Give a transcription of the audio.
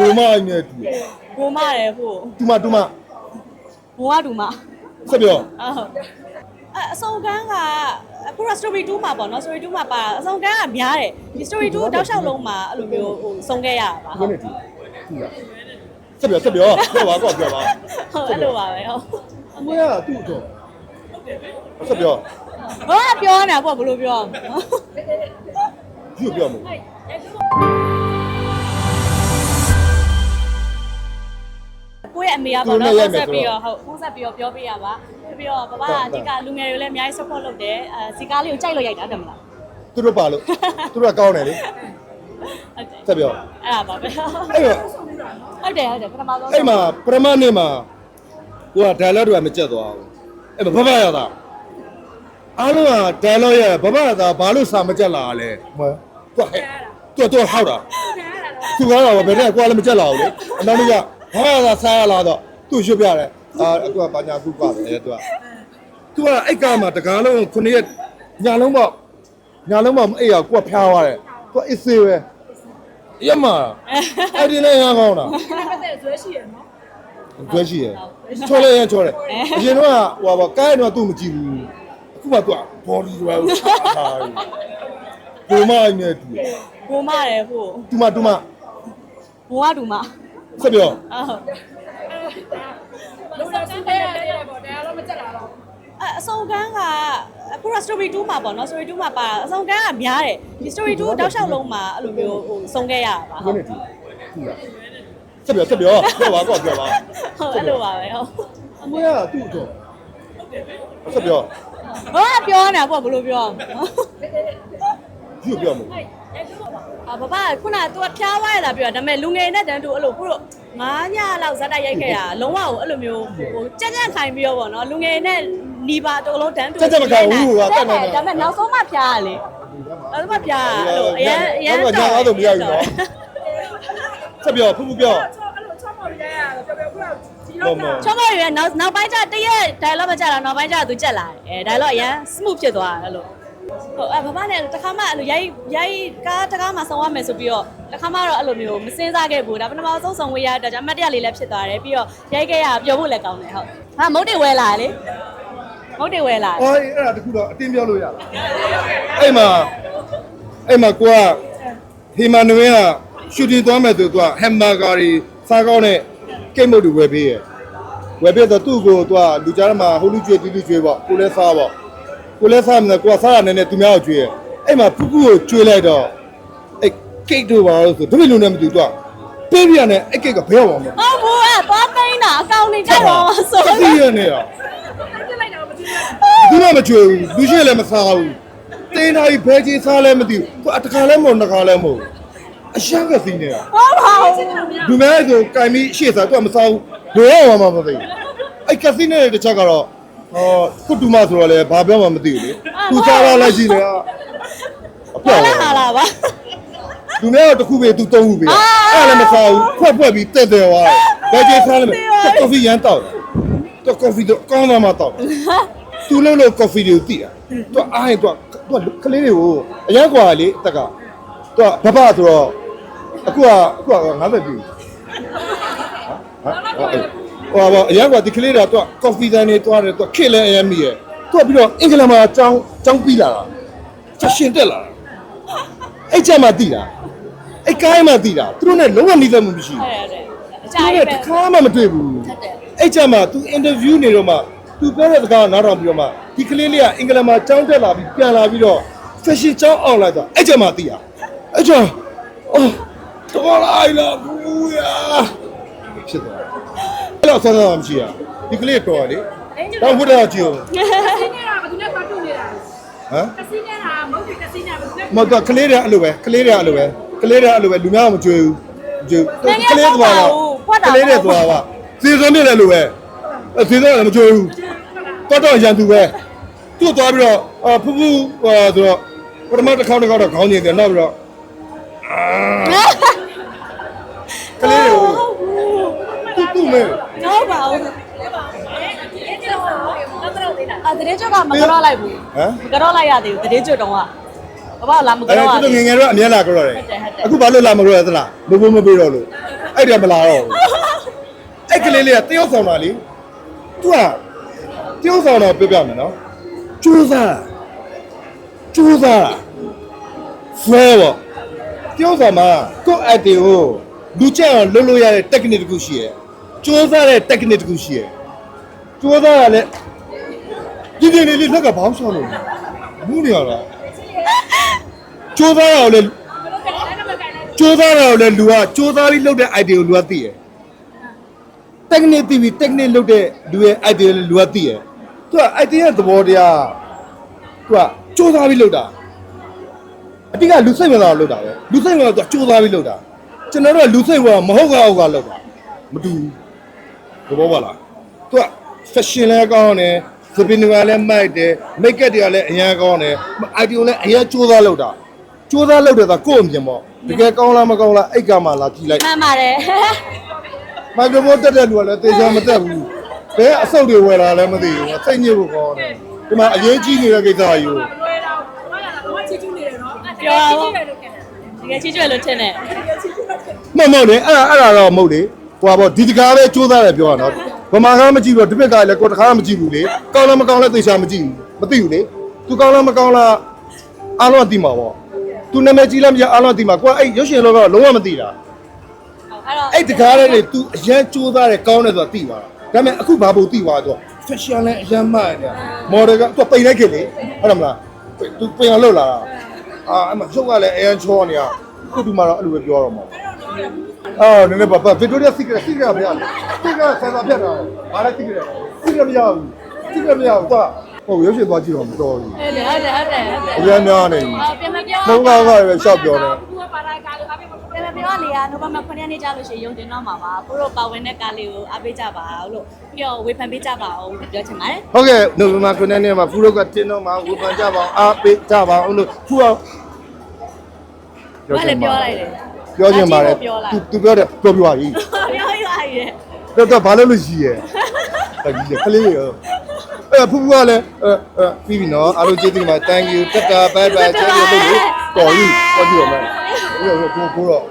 ကိုမအိုင်နဲ့တူတယ်ဘိုးမတယ်ဟိုတူမတူမဘိုးကဒူမဆက်ပြောအဟုတ်အအစုံကန်းကအခုက story 2မှာပေါ့နော် story 2မှာပါအစုံကန်းကများတယ်ဒီ story 2တောက်လျှောက်လုံးမှာအဲ့လိုမျိုးဟိုစုံခဲ့ရတာပါဘယ်နဲ့တူတူရဆက်ပြောဆက်ပြောပြောပါကောပြောပါဟုတ်အဲ့လိုပါပဲဟုတ်အမရတူတော့ဆက်ပြောဘာပြောနေတာပေါ့ဘယ်လိုပြောယူပြောမို့ကို အမေကပေါ့နော်ဆက်ပြီးတော့ဟုတ်ဖုန်းဆက်ပြီးတော့ပြောပေးရပါပြီးတော့ဘဘကအဓိကလူငယ်တွေလည်းအများကြီး support လုပ်တယ်အဲစီကားလေးကိုကြိုက်လို့ရိုက်တာတယ်မလားသူတို့ပါလို့သူတို့ကကောင်းတယ်လေဟုတ်တယ်ဆက်ပြောအဲ့ဒါပါပဲအဲ့တော့ဟုတ်တယ်ဟုတ်တယ်ပထမဆုံးအဲ့မှာပရမနေ့မှာကိုက dialogue တွေကမကြက်သွားဘူးအဲ့မှာဘဘရတာအားလုံးက dialogue ရဘဘရတာဘာလို့စာမကြက်လာလဲမဟုတ်ဟဲ့သူကသူကဟောက်တာသူကတော့ဘယ်နဲ့ကိုကလည်းမကြက်လာဘူးလေအနောက်နေ့က ဘာရတာစားရလာတော့သူ့ရွှေ့ပြတယ်အာအခုကဘာညာကူကွာတယ်သူကသူကအဲ့ကမှာတကားလုံးခုနှစ်ရက်ညာလုံးပေါ့ညာလုံးပေါ့အဲ့ရကိုကဖျားသွားတယ်သူကအစ်စေးပဲရမအဲ့ဒီလည်းငါကောင်းတာဇွဲရှိရနော်ကျွဲရှိရယ်ချောလဲရချောတယ်အရင်တော့ဟိုပါကိုင်းတော့သူ့မကြည့်ဘူးအခုမှသူက body တွေကိုချထားတယ်ကိုမအိုင်နဲ့တူတယ်ဘိုးမတယ်ဟိုတူမတူမဘိုးကဒူမ ဆက်ပြောအဟုတ်လူတော်စင်းတဲ့ရတယ်ပေါ့တရားတော့မကြက်လာတော့အအစုံကန်းကအခုက story 2မှာပေါ့နော် story 2မှာပါအစုံကန်းကများတယ်ဒီ story 2တောက်လျှောက်လုံးမှာအဲ့လိုမျိုးဟိုစုံခဲ့ရတာပါဘဟုယ်တ်နဲ့တူတူလားဆက်ပြောဆက်ပြောပြောပါကောပြောပါဟုတ်အဲ့လိုပါပဲဟုတ်အမရတူတော့ဆက်ပြောဘာပြောနေတာပေါ့ဘယ်လိုပြောယူ ပြောမို့အာဘဘခုနက तू ကဖျားသွားရတာပြောတာဒါပေမဲ့လူငယ်နဲ့တန်းတူအဲ့လိုခုတို့ငါးညလောက်ဇက်တိုက်ရိုက်ခဲ့တာလုံးဝကိုအဲ့လိုမျိုးဟိုကြက်ကြက်ခိုင်ပြီးတော့ပေါ့နော်လူငယ်နဲ့နီးပါတော်လုံးတန်းတူဒါပေမဲ့နောက်ဆုံးမှဖျားရလေအဲ့လိုမှဖျားရအဲ့လိုအရန်အရန်တော့ညာတော့မရဘူးနော်ဆက်ပြောဖူးဖူးပြောချောအဲ့လိုချောမော်ရရပြောပြောခုနဒီတော့ကချောမရွယ်နောက်နောက်ပိုင်းကျတရက် dialogue မကြတာနောက်ပိုင်းကျသူကြက်လာတယ်အဲ dialogue အရန် smooth ဖြစ်သွားတယ်အဲ့လို ဟုတ်အဲဘာမှနဲ့တခါမှအဲ့လိုရိုက်ရိုက်ကားတကားမှဆောင်ရမယ်ဆိုပြီးတော့တခါမှတော့အဲ့လိုမျိုးမစင်းစားခဲ့ဘူးဒါပထမဆုံးဆောင်ဝေးရတဲ့ကြောင့်အမှတ်တရလေးလည်းဖြစ်သွားတယ်ပြီးတော့ရိုက်ခဲ့ရပြောဖို့လည်းကောင်းတယ်ဟုတ်ဟာမုတ်တွေဝဲလာလေမုတ်တွေဝဲလာအော်အဲ့ဒါတခုတော့အတင်းပြောလို့ရလားအဲ့မှာအဲ့မှာကိုကဟီမန်နွေးကရှူတင်သွားမယ်ဆိုသူကဟမ်ဘာဂါရီစားကောင်းတဲ့ကိတ်မုတ်တွေဝယ်ပေးရယ်ဝယ်ပေးတော့သူ့ကိုသူကလူကြားထဲမှာဟိုလူကျွေးတီလူကျွေးပေါ့ကိုလည်းစားပေါ့ ကိုလည်းစားမယ်ကိုကစားရနေနေသူများကိုကျွေးရယ်အဲ့မှာဖူးဖူးကိုကျွေးလိုက်တော့အဲ့ကိတ်တို့ပါလို့ဆိုဒုမီလူနဲ့မတူတော့ပေးပြရနဲ့အဲ့ကိတ်ကဘယ်အောင်မလဲဟုတ်ဘူးအဲသွားသိန်းတာအကောင့်နေကြတော့ဆိုသိရနေရပြလိုက်တော့မသိဘူးဘူးမှမကျွေးဘူးလူရှိလည်းမစားဘူးတင်းသားကြီးဘဲကြီးစားလည်းမသိဘူးသူအတခါလည်းမဟုတ်နှစ်ခါလည်းမဟုတ်အရှက်ကစီးနေတာဟုတ်ပါဘူးလူမဲဆိုကင်ပြီးရှေ့စားသူကမစားဘူးဘယ်တော့မှမသိဘူးအဲ့ကစီးနေတဲ့တစ်ချက်ကတော့ ဟောကုတူမဆိုတော့လေဘာပြောမှမသိဘူးလေသူစားလာလိုက်ရှိတယ်အဟာပြောက်လာဟာလာပါလူမဲတော့တစ်ခုပဲသူသုံးခုပဲအဲ့လည်းမစားဘူးဖွက်ဖွက်ပြီးတက်တယ်သွားဘဲကြီးစားလည်းမကော်ဖီရမ်းတောက်တော့ကော်ဖီတော့ကောင်းသားမှတောက်သူလုံးလို့ကော်ဖီတွေကိုတိတာသူကအားရင်သူကသူကကလေးတွေကိုအရက်ကွာလေတက်ကသူကဘဘဆိုတော့အခုကအခုက90ပြီဟမ် ဟောအရက်ကွာဒီကလေးတွေကသူကကော်ဖီတန်းတွေတွားတယ်သူကခစ်လဲအရင်မိရဲ့သူကပြီးတော့အင်္ဂလန်မှာအကြောင်းအကြောင်းပြီးလာတာချက်ရှင်တက်လာတာအဲ့ချက်မှတိတာအဲ့ကိုင်းမှတိတာသူတို့နဲ့လုံးဝနှီးသက်မှုမရှိဘူးဟုတ်တယ်အသူကြိုက်နဲ့ပဲတခါမှမတွေ့ဘူးဟုတ်တယ်အဲ့ချက်မှာ तू interview နေတော့မှ तू ပြောတဲ့စကားကိုနားထောင်ပြီးတော့မှဒီကလေးလေးကအင်္ဂလန်မှာကျောင်းတက်လာပြီးပြန်လာပြီးတော့ fashion ကျောင်းအောင်လိုက်တော့အဲ့ချက်မှာသိရအဲ့ချက်အော်တော်လိုက်လာဘူးယာဖြစ်သွား အဲ့တော့ဆန်းဆန်းမရှိရဒီကလေးတော်လေတော့ဘုရားကြည့်အောင်ကစီနေတာဘယ်သူနဲ့ပတ်တူနေတာဟမ်ကစီနေတာမဟုတ်ဘူးကစီနေတာဘယ်သူနဲ့မဟုတ်တော့ကလေးတွေအဲ့လိုပဲကလေးတွေအဲ့လိုပဲကလေးတွေအဲ့လိုပဲလူများကမကြွေဘူးကြွေကလေးသွားတော့ကလေးတွေသွားပါစီစုံနေတယ်လို့ပဲအဲစီစုံလည်းမကြွေဘူးတော့တော့ရန်သူပဲသူ့သွားပြီးတော့အဖူးဖူးဟိုဆိုတော့ပထမတစ်ခေါက်တစ်ခေါက်တော့ခေါင်းညင်တယ်နောက်ပြီးတော့အာကလေးကိုသူ့သူ့မဲ ဟုတ်ပါဘူးအာတရေကျော်ကမကြောက်လိုက်ဘူးဟမ်မကြောက်လိုက်ရသေးဘူးတရေကျော်တုံးကဘာဘာလာမအဲ့ကြောက်ရဒါသူသေးငယ်ငယ်တော့အမြဲလာကြတော့တယ်ဟုတ်တယ်ဟုတ်တယ်အခုဘာလို့လာမကြတော့လဲသလားဘိုးဘိုးမပေးတော့လို့အဲ့ဒါမလာတော့ဘူးအဲ့ကလေးလေးကတယောက်ဆောင်တာလေသူကတယောက်ဆောင်တော့ပြောပြမယ်နော်ကျိုးစားကျိုးစားဆွဲပေါ့တယောက်ဆောင်မှာကိုယ့်အတေကိုလူကျအောင်လုပ်လို့ရတဲ့ technique တစ်ခုရှိရဲ့ ကျိုးစားတဲ့ technique တစ်ခုရှိရဲ့ကျိုးစားကလည်းဒီဒီလေးလေးလက်ကဘောင်းဆောင်လို့မူးနေရတာကျိုးစားရအောင်လေကြိုးစားတော့လေလူကကြိုးစားပြီးလုပ်တဲ့ idea ကိုလူကသိရယ် technique သိပြီး technique လုပ်တဲ့လူရဲ့ idea ကိုလူကသိရယ်သူက idea ရဲ့သဘောတရားသူကကြိုးစားပြီးလုပ်တာအတိကလူစိတ်ဝင်စားအောင်လုပ်တာပဲလူစိတ်ဝင်စားသူကကြိုးစားပြီးလုပ်တာကျွန်တော်တို့ကလူစိတ်ဝင်စားမဟုတ်ကောက်ကလုပ်တာမတူဘူး သဘောပါလားသူက fashion လည်းကောင်းတယ်စပင်းတွေကလည်းမိုက်တယ် make up တွေကလည်းအရင်ကောင်းတယ် idea ကိုလည်းအရင်ကြိုးစားလုပ်တာကြိုးစားလုပ်တယ်ဆိုကိုယ့်အမြင်ပေါ့တကယ်ကောင်းလားမကောင်းလားအိတ်ကမှလာကြည့်လိုက်မှန်ပါတယ်မိုက်ခရိုဖုန်းတက်တဲ့လူကလည်းတေချာမတက်ဘူးဘယ်အဆုတ်တွေဝယ်လာလဲမသိဘူးစိတ်ညစ်ဖို့ကောင်းတယ်ဒီမှာအရေးကြီးနေတဲ့ကိစ္စကြီးကိုလွယ်တော့ဘာလဲတော့ချီချူနေတယ်နော်ပြောချီချူတယ်လို့ခင်ဗျာတကယ်ချီကျွဲလို့ထင်တယ်မှန်မှန်လေအဲ့ဒါအဲ့ဒါတော့မဟုတ်လေ ဟိုပါပေါ့ဒီတကားပဲစူးစမ်းတယ်ပြောရတော့ဗမာကားမကြည့်ဘူးဒီဘက်ကလည်းကိုယ်တကားမကြည့်ဘူးလေကောင်းလားမကောင်းလားသိချာမကြည့်ဘူးမသိဘူးလေသူကောင်းလားမကောင်းလားအားလုံးအသိမှာပေါ့သူနာမည်ကြီးလားမကြီးအားလုံးအသိမှာကိုယ်အဲ့ရုပ်ရှင်လောကလုံးဝမသိတာ အဲ့တော့ အဲ့တကားလေးတွေ तू အရန်ကြိုးစားတယ်ကောင်းတယ်ဆိုတာသိသွားတာဒါပေမဲ့အခုဘာဖို့သိသွားတော့ fashion လည်းအရန်မှန်တယ် model က तू ပိန်လိုက်ခင်လေဟုတ်တယ်မလား तू ပိန်အောင်လုပ်လာတာအာအမချုပ်ကလည်းအရန်ချောနေတာခုဒီမှာတော့အဲ့လိုပဲပြောတော့မှာ အော်နည်းနည်းပါပါ Victoria Secret Secret ဘယ်ရလဲ Secret ဆယ်စာပြတ်တာဘာလဲ Secret Secret မရဘူး Secret မရဘူးကွာဟုတ်ရုပ်ရှင်သွားကြည့်တော့မတော်ဘူးအဲ့လေဟုတ်တယ်ဟုတ်တယ်ဟုတ်တယ်အရန်များနေပြီအော်ပြန်မပြောလုံးကားကားပဲရှောက်ပြောတယ်သူကပါလာကားလို့အပြင်မှာပြန်မပြောလေကနိုဘယ်မှာ9ရက်နေ့ကြာလို့ရှိရင်ယုံတင်တော့မှာပါကိုတို့ပါဝင်တဲ့ကားလေးကိုအားပေးကြပါအောင်လို့ပြီးတော့ဝေဖန်ပေးကြပါအောင်လို့ပြောချင်ပါတယ်ဟုတ်ကဲ့နိုဝင်ဘာ9ရက်နေ့မှာဖူးရောက်ကတင်းတော့မှာဝေဖန်ကြပါအောင်အားပေးကြပါအောင်လို့ဖူးအောင်ဘာလဲပြောလိုက်တယ် ပြောချင်ပါတယ်ပြောလိုက် သူသူပြောတယ်ပြောပြပါပြီပြောရရည်တော့တော့ဘာလို့လို့ရှိရဲအဲ့ဒီကလေးရောအဲ့ဖူးဖူးကလည်းအဲအဲပြီးပြီနော်အားလုံးကျေးဇူးတင်ပါတယ် thank you တတာ bye bye ကျေးဇူးလို့တော်ပြီတော်ပြီတော့မယ်ကိုကိုကိုတော့